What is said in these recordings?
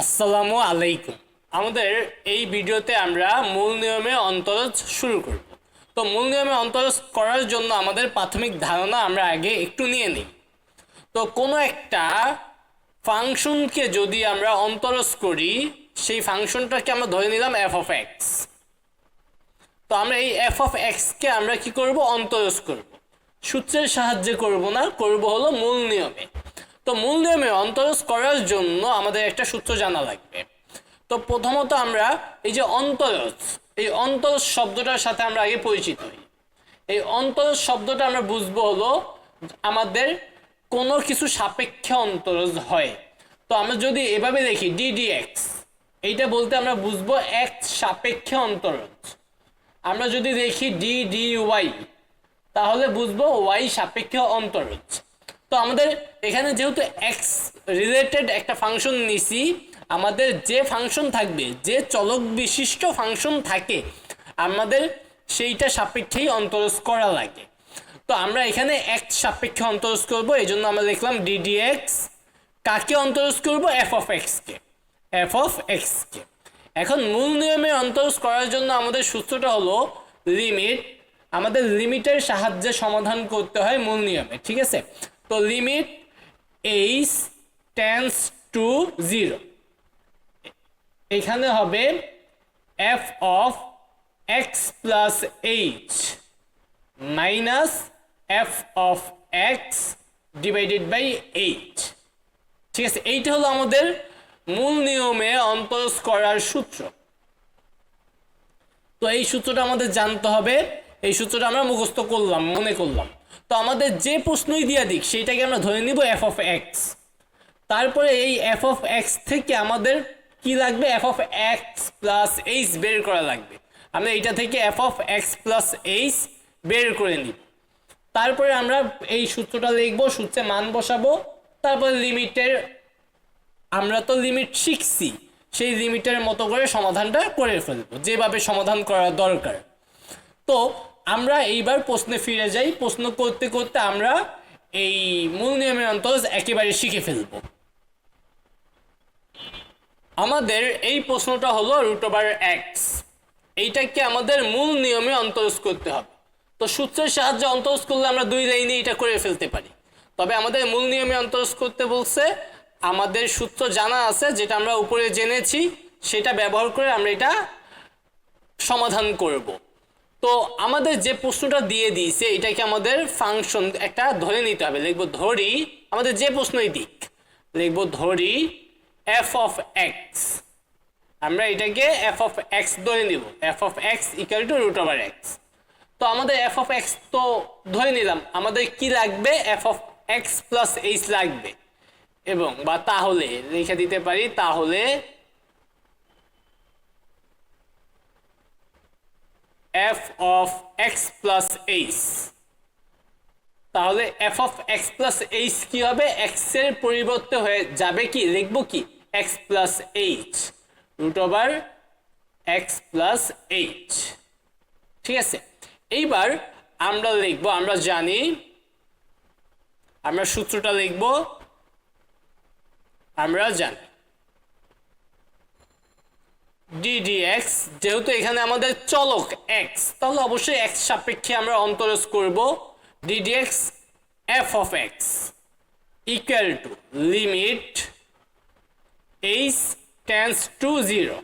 আসসালামু আলাইকুম। আমাদের এই ভিডিওতে আমরা মূল নিয়মে অন্তরজ শুরু করব। তো মূল নিয়মে অন্তরজ করার জন্য আমাদের প্রাথমিক ধারণা আমরা আগে একটু নিয়ে নিই। তো কোনো একটা ফাংশনকে যদি আমরা অন্তরজ করি, সেই ফাংশনটাকে আমরা ধরে নিলাম এফ অফ এক্স তো আমরা এই এফ অফ এক্সকে আমরা কি করব? অন্তরজ করব। সূত্রের সাহায্যে করব না, করব হলো মূল নিয়মে। তো মূল নিয়মে অন্তরজ করার জন্য আমাদের একটা সূত্র জানা লাগবে। তো প্রথমত আমরা এই যে অন্তরজ এই অন্তরজ শব্দটার সাথে আমরা আগে পরিচিত হই। এই অন্তরজ শব্দটা আমরা বুঝব হলো আমাদের কোনো কিছু সাপেক্ষে অন্তরজ হয়। তো আমরা যদি এভাবে দেখি ডিডিএক্স এইটা বলতে আমরা বুঝব এক সাপেক্ষে অন্তরজ আমরা যদি দেখি ডি ডি ওয়াই তাহলে বুঝব ওয়াই সাপেক্ষে অন্তরজ তো আমাদের এখানে যেহেতু এক্স রিলেটেড একটা ফাংশন নিছি, আমাদের যে ফাংশন থাকবে, যে চলক বিশিষ্ট ফাংশন থাকে, আমাদের সেইটা সাপেক্ষেই অন্তরজ করা লাগে। তো আমরা এখানে এক্স সাপেক্ষে অন্তরজ করব, এই জন্য আমরা লিখলাম ডিডিএক্স কাকে অন্তরজ করব? এফ অফ এক্সকে এফ অফ এক্সকে এখন মূল নিয়মে অন্তরজ করার জন্য আমাদের সূত্রটা হলো লিমিট আমাদের লিমিটের সাহায্যে সমাধান করতে হয় মূল নিয়মে, ঠিক আছে? তো limit H tends to zero এখানে হবে F of X plus H minus F of X divided by H ঠিক আছে, এইটা হলো আমাদের মূল নিয়মে অন্তরজ করার সূত্র। তো এই সূত্রটা আমাদের জানতে হবে, এই সূত্রটা আমরা মুখস্থ করলাম, মনে করলাম। তো আমাদের যে প্রশ্নই দিয়া দিক, সেইটাকে আমরা ধরে নিব এফ অফ এক্স তারপরে এই এফ অফ এক্স থেকে আমাদের কি লাগবে? F of X plus H বের করা লাগবে। আমরা এইটা থেকে F of X plus H বের করে নিব। তারপরে আমরা এই সূত্রটা লিখব, সূত্রে মান বসাবো। তারপরে লিমিটের, আমরা তো লিমিট শিখছি, সেই লিমিটের মতো করে সমাধানটা করে ফেলব, যেভাবে সমাধান করা দরকার। তো আমরা এইবার প্রশ্নে ফিরে যাই। প্রশ্ন করতে করতে আমরা এই মূল নিয়মের অন্তরজ একেবারে শিখে ফেলব। আমাদের এই প্রশ্নটা হলো রুট ওভার এক্স এইটাকে আমাদের মূল নিয়মে অন্তরজ করতে হবে। তো সূত্রের সাহায্যে অন্তরজ করলে আমরা দুই লাইনে এটা করে ফেলতে পারি। তবে আমাদের মূল নিয়মে অন্তরজ করতে বলছে, আমাদের সূত্র জানা আছে, যেটা আমরা উপরে জেনেছি, সেটা ব্যবহার করে আমরা এটা সমাধান করব। তো আমাদের যে প্রশ্নটা দিয়ে দিয়েছে, এটাকে আমাদের ফাংশন একটা ধরে নিতে হবে। লিখব ধরি, আমাদের যে প্রশ্নই দিক, লিখব ধরি এফ অফ এক্স আমরা এটাকে এফ অফ এক্স ধরে নিব। F of X equal to root over X তো আমাদের এফ অফ এক্স তো ধরে নিলাম। আমাদের কি লাগবে? F of X plus H লাগবে। এবং বা তাহলে লিখে দিতে পারি, তাহলে F of X plus H তাহলে F of X plus H কি হবে? এক্সের পরিবর্তে হয়ে যাবে কি? লিখব কি? X plus H root over X plus H ঠিক আছে? এইবার আমরা লিখব, আমরা জানি, আমরা সূত্রটা লিখব, আমরা জানি। ডিডিএক্স যেহেতু এখানে আমাদের চলক এক্স তাহলে অবশ্যই এক্স সাপেক্ষে আমরা অন্তরজ করব। DDX F of X equal to limit H tends to zero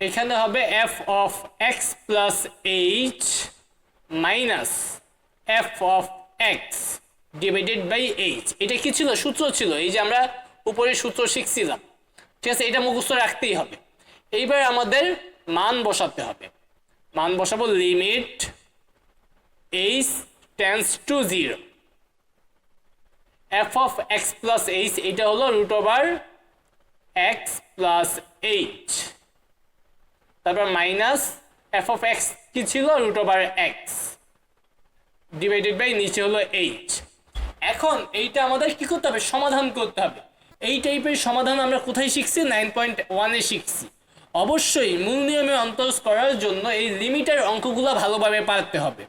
এখানে হবে F of X plus H minus F of X divided by H এটা কি ছিল? সূত্র ছিল। এই যে আমরা উপরে সূত্র শিখছিলাম। ঠিক আছে, এটা মুখস্থ রাখতেই হবে। এইবার আমাদের মান বসাতে হবে। মান বসাবো limit H tends to zero F of X plus H এটা হলো root over X plus H তারপর মাইনাস এফ অফ এক্স কি ছিল? Root over X divided by নিচে হলো এইচ এখন এইটা আমাদের কি করতে হবে? সমাধান করতে হবে। এই টাইপের সমাধান আমরা কোথায় শিখছি? নাইন পয়েন্ট ওয়ানে শিখছি। অবশ্যই মূল নিয়মে অন্তরজ করার জন্য এই লিমিটের অঙ্কগুলো ভালোভাবে পারতে হবে।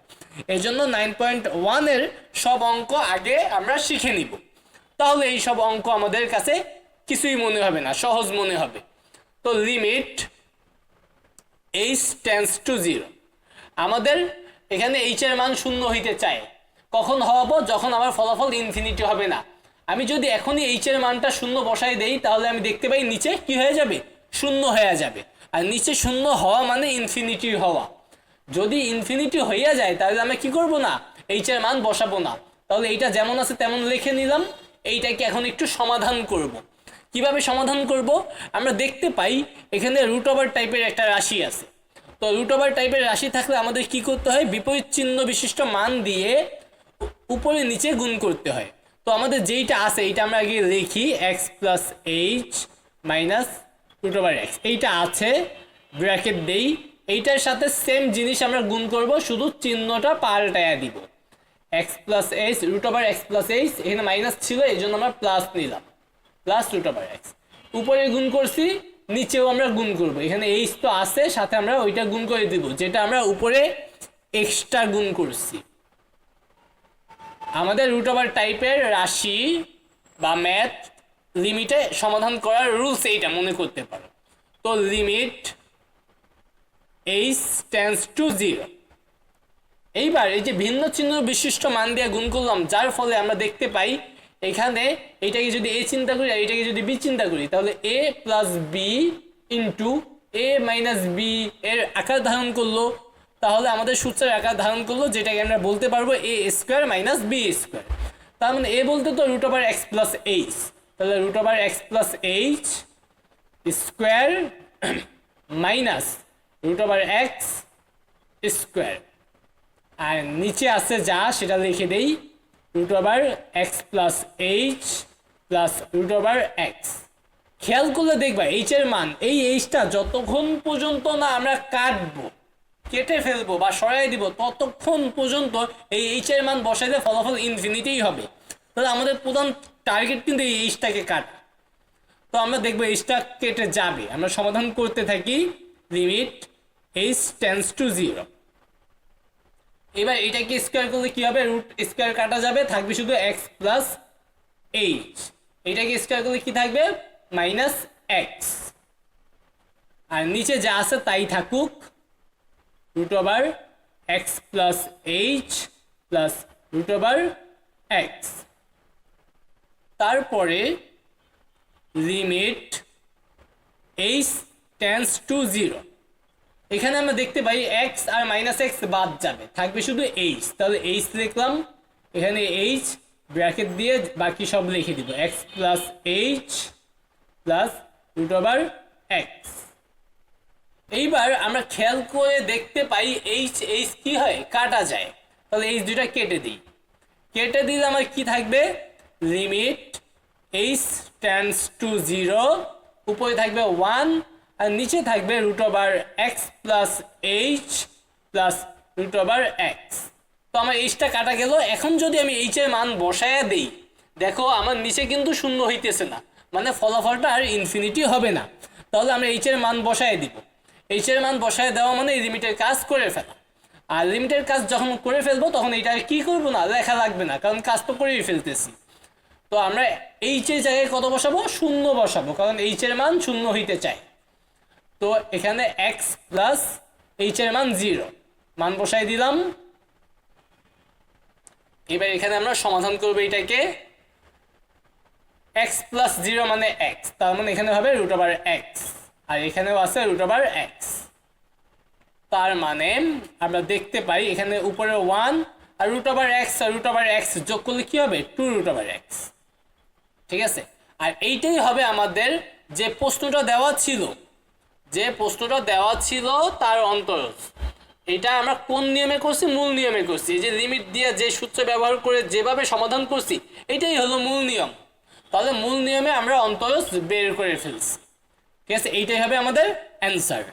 এই জন্য নাইন পয়েন্ট ওয়ানের সব অঙ্ক আগে আমরা শিখে নিব। তাহলে এই সব অঙ্ক আমাদের কাছে কিছুই মনে হবে না, সহজ মনে হবে। তো limit H tends to zero আমাদের এখানে এইচ এর মান শূন্য হইতে চায়। কখন হওয়াবো? যখন আমার ফলাফল ইনফিনিটি হবে না। আমি যদি এখনই এইচ এর মানটা শূন্য বসাই দেই, তাহলে আমি দেখতে পাই নিচে কি হয়ে যাবে? শূন্য হয়ে যাবে। আর নিচে শূন্য হওয়া মানে ইনফিনিটি হওয়া। যদি ইনফিনিটি হইয়া যায়, তাহলে আমি কি করব না? এইচ এর মান বসাবো না। তাহলে এইটা যেমন আছে তেমন লিখে নিলাম। এইটাকে এখন একটু সমাধান করব। কীভাবে সমাধান করব? আমরা দেখতে পাই এখানে রুট ওভার টাইপের একটা রাশি আছে। তো রুট ওভার টাইপের রাশি থাকলে আমাদের কি করতে হয়? বিপরীত চিহ্ন বিশিষ্ট মান দিয়ে উপরে নিচে গুণ করতে হয়। আমাদের যেইটা আছে, এইটা আমরা আগে লিখি X plus H minus root over X এইটা আছে ব্র্যাকেট দেই, এইটার সাথে সেম জিনিস আমরা গুণ করব, শুধু চিহ্নটা পাল্টায়া দিব। X plus H root over X plus H এখানে মাইনাস ছিল, এই জন্য আমরা প্লাস নিলাম। প্লাস রুট ওভার এক্স উপরে গুণ করছি, নিচেও আমরা গুণ করব। এখানে এইচ তো আছে, সাথে আমরা ওইটা গুণ করে দিব, যেটা আমরা উপরে এক্সট্রা গুণ করছি। আমাদের রুট ওভার টাইপের রাশি বা ম্যাথ লিমিটে সমাধান করার রুলস এইটা মনে করতে পারো। তো limit H tends to zero এইবার এই যে ভিন্ন চিহ্ন বিশিষ্ট মান দিয়ে গুণ করলাম, যার ফলে আমরা দেখতে পাই এখানে এইটাকে যদি এ চিন্তা করি আর এটাকে যদি বি চিন্তা করি, তাহলে A plus B into A minus B এর আকার ধারণ করল। তাহলে আমাদের সূত্রের আকার ধারণ করল যেটাকে আমরা বলতে পারব A square minus B square তার মানে এ বলতে তো root over X plus H তাহলে root over X plus H square minus root over X square আর নিচে আছে যা, সেটা লিখে দেই root over X plus H plus root over X খেয়াল করলে দেখবা এইচ এর মান, এই এইচটা যতক্ষণ পর্যন্ত না আমরা কাটবো কেটে ফেলব বা সরাই দিব, ততক্ষণ পর্যন্ত এই এইচ এর মান বসাইলে ফলাফল ইনফিনিটিই হবে। তাহলে আমাদের প্রধান টার্গেট কিন্তু এই এইচটাকে কাটা। তো আমরা দেখব এইচটা কেটে যাবে। আমরা সমাধান করতে থাকি limit H tends to zero এবার এটাকে স্কোয়ার করলে কি হবে? রুট স্কোয়ার কাটা যাবে, থাকবে শুধু এক্স প্লাস এইচ এটাকে স্কোয়ার করলে কি থাকবে? মাইনাস এক্স আর নিচে যা আছে তাই থাকুক। Root over X plus H plus root over X তারপরে limit H tends to zero এখানে আমরা দেখতে পাই এক্স আর মাইনাস এক্স বাদ যাবে। থাকবে শুধু এইচ তাহলে এইচ লিখলাম। এখানে এইচ ব্র্যাকেট দিয়ে বাকি সব লিখে দিব। X plus H plus root over X এইবার আমরা খেয়াল করে দেখতে পাই এইচ এইচ কি হয়? কাটা যায়। তাহলে এইচ দুটা কেটে দিই। কেটে দিলে আমার কি থাকবে? Limit H tends to zero উপরে থাকবে ওয়ান আর নিচে থাকবে root over X plus H plus root over X তো আমার এইচটা কাটা গেল। এখন যদি আমি এইচ এর মান বসায়া দেই, দেখো আমার নিচে কিন্তু শূন্য হইতেছে না। মানে ফলাফলটা আর ইনফিনিটি হবে না। তাহলে আমরা এইচ এর মান বসায় দিব। এইচ এর মান বসায় দেওয়া মানে এই লিমিটের কাজ করে ফেলা। আর লিমিটের কাজ যখন করে ফেলব, তখন এটা কি করব না? লেখা লাগবে না, কারণ কাজ তো করেই ফেলতেছি। তো আমরা এইচ এর জায়গায় কত বসাবো? শূন্য বসাবো, কারণ এইচ এর মান শূন্য হইতে চায় তো এখানে এক্স প্লাস এইচ এর মান জিরো মান বসাই দিলাম। এবার এখানে আমরা সমাধান করব এটাকে। এক্স প্লাস জিরো মানে এক্স তার মানে এখানে হবে রুট ওভার এক্স আর এখানেও আছে রুট ওভার এক্স তার মানে আমরা দেখতে পাই এখানে উপরে ওয়ান আর রুট ওভার এক্স আর রুট ওভার এক্স যোগ করলে কি হবে? টু রুট ওভার এক্স ঠিক আছে? আর এইটাই হবে আমাদের যে প্রশ্নটা দেওয়া ছিল। যে প্রশ্নটা দেওয়া ছিল তার অন্তরজ এটা আমরা কোন নিয়মে করছি? মূল নিয়মে করছি। এই যে লিমিট দিয়ে যে সূত্র ব্যবহার করে যেভাবে সমাধান করছি, এটাই হলো মূল নিয়ম। তাহলে মূল নিয়মে আমরা অন্তরজ বের করে ফেলছি। ঠিক আছে এইটাই হবে আমাদের অ্যান্সার